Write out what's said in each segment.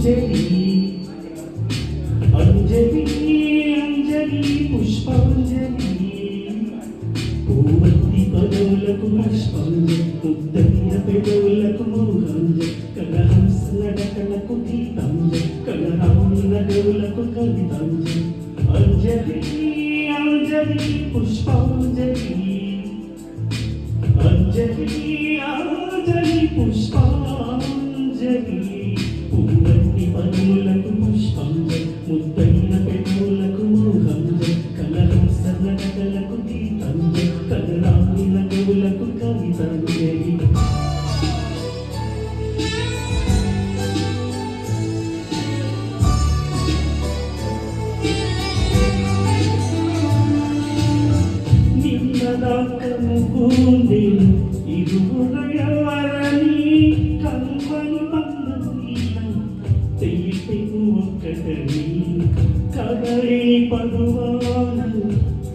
అంజలి అంజలి అంజలి పుష్పాంజలి. పూవంతి పదవులకు పుష్పాంజలి ముద్దైన పెదవులకు మౌరాంజలి కలహంస నడకలకు గీతాంజలి కలరాముల నడవులకు కవితాంజలి అంజలి అంజలి పుష్పాంజలి. అంజలి అంజలి పుష్పాంజలి. కాని పందొక్కటని కదలిని పదువాను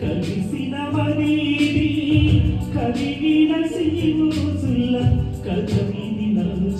కలిసిన వదీది కలిగిన శివుల కదవిని నన్ను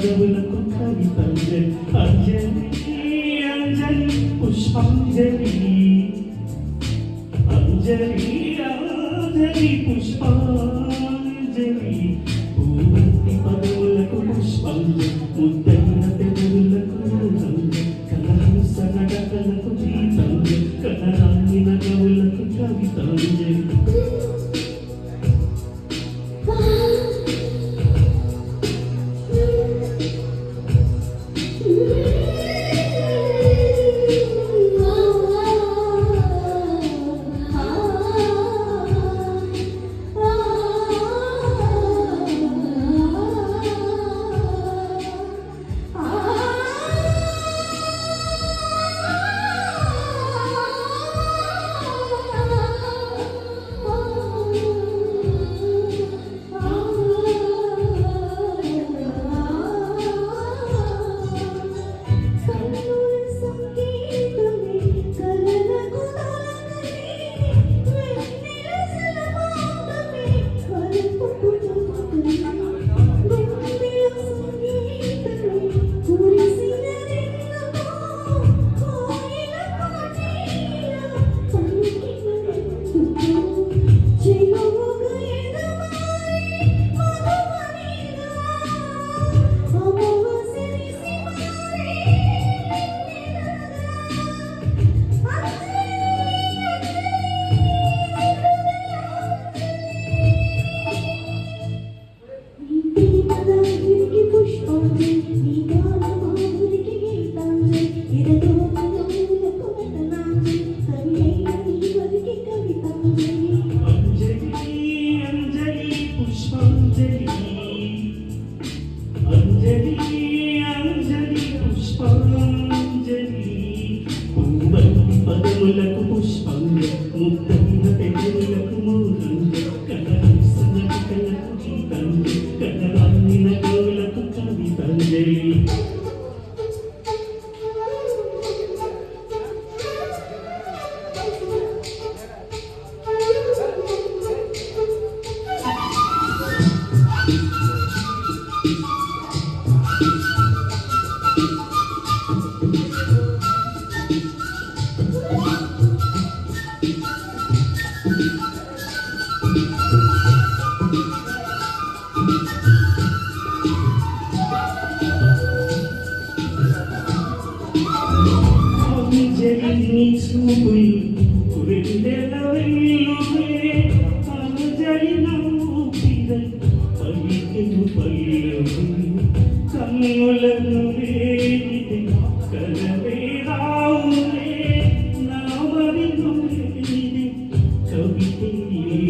കരവിളക്കും കവിതകൾ അഞ്ജലി അഞ്ജലി പുഷ്പാഞ്ജലി അഞ്ജലി അഞ്ജലി പുഷ്പാഞ്ജലി 你。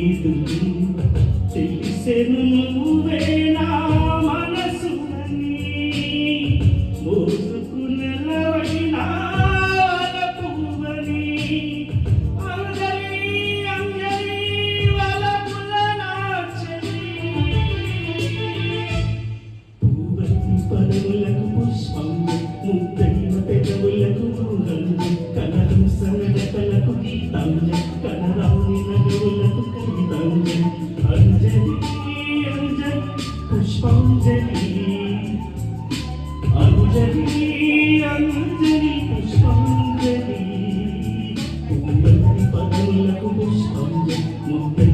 పుష్పాంజలి ముప్పై పదులకు పుష్పాంజలి ముప్పై